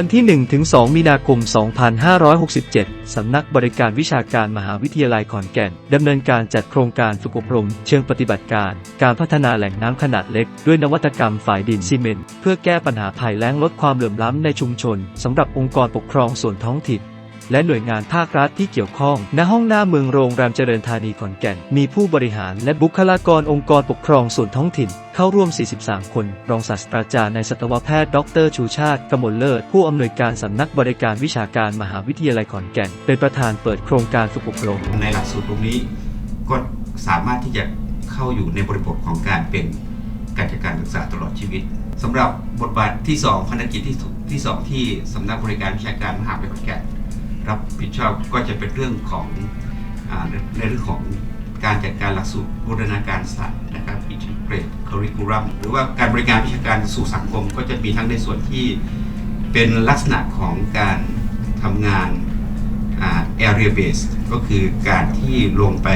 วันที่ 1-2 มีนาคม 2567 สำนักบริการวิชาการมหาวิทยาลัยขอนแก่น ดำเนินการจัดโครงการฝึกอบรม เชิงปฏิบัติการ การพัฒนาแหล่งน้ำขนาดเล็ก ด้วยนวัตกรรมฝ่ายดินซีเมนต์เพื่อแก้ปัญหาภัยแล้งลดความเหลื่อมล้ำในชุมชนสำหรับองค์กรปกครองส่วนท้องถิ่น และหน่วยงานภาครัฐที่เกี่ยวข้อง ณห้องหน้าเมืองโรงแรมเจริญธานีขอนแก่น มีผู้บริหารและบุคลากรองค์กรปกครองส่วนท้องถิ่น เข้าร่วม 43 คน รองศาสตราจารย์ในสัตวแพทย์ ดร ชูชาติ กมลเลิศ ผู้อำนวยการสำนักบริการวิชาการมหาวิทยาลัยขอนแก่น เป็นประธานเปิดโครงการฝึกอบรม ในหลักสูตรตรงนี้ก็สามารถที่จะเข้าอยู่ในบริบทของการเป็นการจัดการศึกษาตลอดชีวิตสำหรับบทบาทที่ 2ภารกิจที่ที่สองที่สำนักบริการวิชาการมหาวิทยาลัยขอนแก่น รับผิดชอบก็จะเป็นเรื่องของอในเรื่องของการจัดการหลักสูตรบูรณาการศาสตร์นะครับ integrate curriculum หรือว่าการบริการวิชาการสู่สังคม ก็จะมีทั้งในส่วนที่เป็นลักษณะของการทำงานอ่า area base ก็คือการที่ลงไป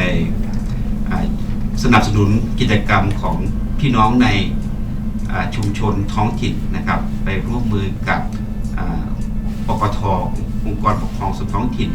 สนับสนุนกิจกรรมของพี่น้องในชุมชนท้องถิ่นนะครับ ไปร่วมมือกับปปทองค์ องค์กรปกครองส่วนท้องถิ่น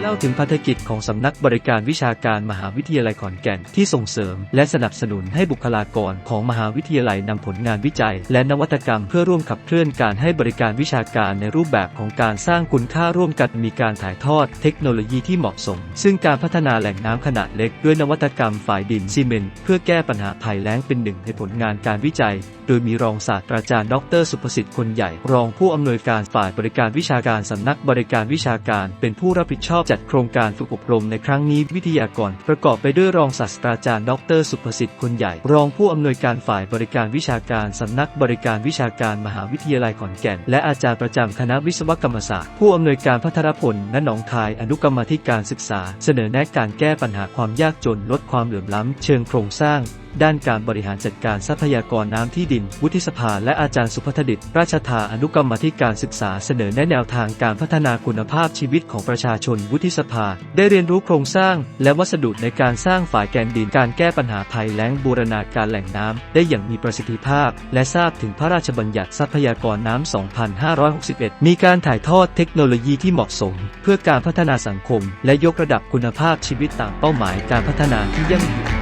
เล่าถึงภารกิจของสำนักบริการวิชาการมหาวิทยาลัยขอนแก่นที่ส่งเสริม และสนับสนุนให้บุคลากรของมหาวิทยาลัยนำผลงานวิจัย และนวัตกรรมเพื่อร่วมขับเคลื่อนการให้บริการวิชาการในรูปแบบของการสร้างคุณค่าร่วมกันมีการถ่ายทอดเทคโนโลยีที่เหมาะสม ซึ่งการพัฒนาแหล่งน้ำขนาดเล็กด้วยนวัตกรรมฝ่ายดินซีเมนต์เพื่อแก้ปัญหาภัยแล้งเป็นหนึ่งในผลงานการวิจัย โดยมีรองศาสตราจารย์ ดร สุภสิทธิ์คนใหญ่ รองผู้อำนวยการฝ่ายบริการวิชาการสำนักบริการวิชาการ เป็นผู้รับผิดชอบจัดโครงการฝึกอบรมในครั้งนี้วิทยากร ประกอบไปด้วยรองศาสตราจารย์ ดร สุภสิทธิ์คนใหญ่ รองผู้อำนวยการฝ่ายบริการวิชาการสำนักบริการวิชาการมหาวิทยาลัยขอนแก่น และอาจารย์ประจำคณะวิศวกรรมศาสตร์ ผู้อำนวยการพัทรพลณหนองคายอนุกรรมธิการศึกษา เสนอแนะการแก้ปัญหาความยากจนลดความเหลื่อมล้ำเชิงโครงสร้าง ด้านการบริหารจัดการทรัพยากรน้ำที่ดิน วุฒิสภาและอาจารย์สุพัฒดิต ราชธาอนุกรรมธิการศึกษาเสนอแนะแนวทางการพัฒนาคุณภาพชีวิตของประชาชนวุฒิสภา ได้เรียนรู้โครงสร้าง และวัสดุในการสร้างฝ่ายแกนดินการแก้ปัญหาภัยแล้งบูรณาการแหล่งน้ำได้อย่างมีประสิทธิภาพ และทราบถึงพระราชบัญญัติทรัพยากรน้ำ 2561 มีการถ่ายทอดเทคโนโลยีที่เหมาะสม เพื่อการพัฒนาสังคม และยกระดับคุณภาพชีวิตตามเป้าหมายการพัฒนาที่ยั่งยืน